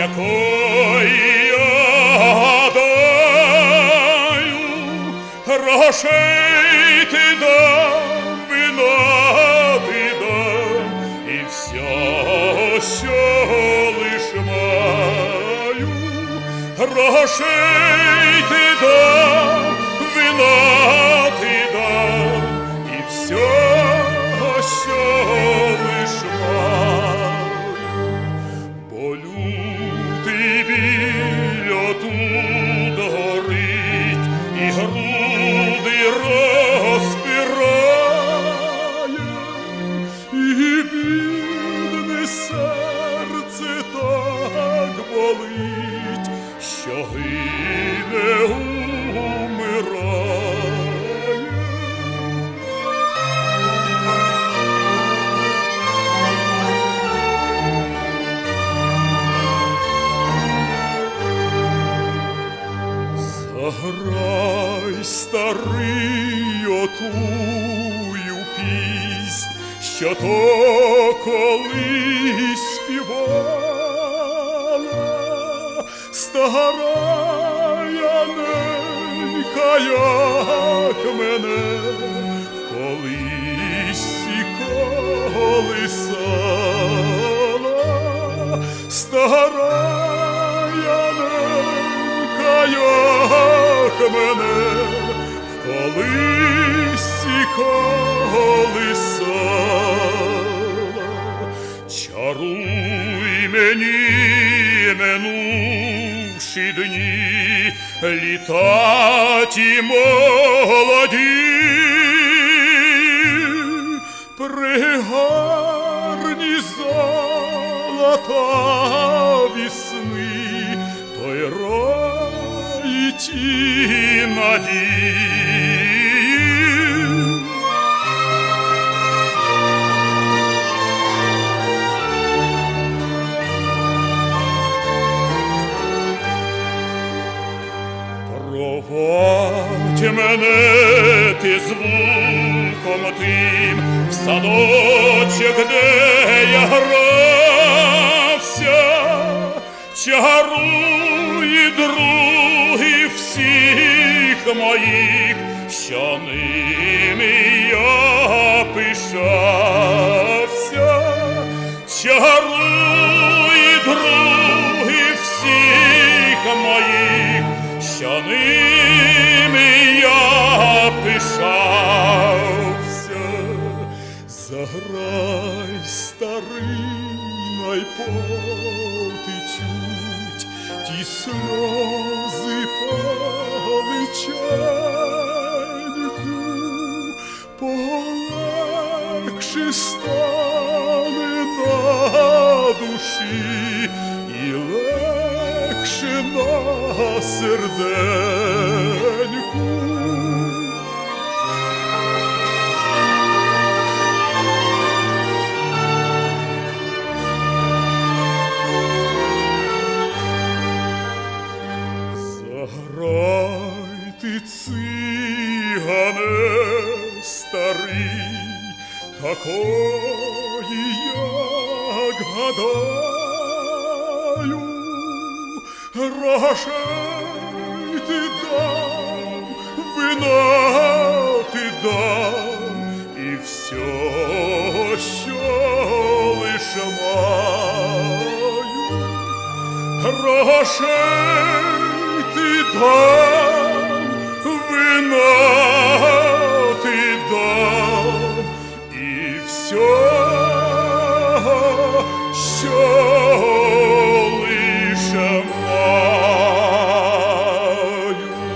якої я даю, грошей ти дам, вина ти дам, і все, що лиш маю, грошей ти дам, вина болить, що гине умирає. Заграй старий отую піснь, що то колись співала стара ненька, як мене в колисі колисала, стара ненька, як мене в колисі колисала. Чаруй мені минувші дні, літа ті молоді, пригарні золота вісни, той рай ті надії. Проводь мене ти звуком тим в садочок, де я грався, чаруй други всіх моїх, що ними я пишався, чаруй найпотичуть, ті сльози паличеньку, полегши стане на душі і легше на серденьку. Цигане старий, такої, як гадаю, грошей ти дам, вина ти дам, і все, що лиш маю. Грошей ти дам,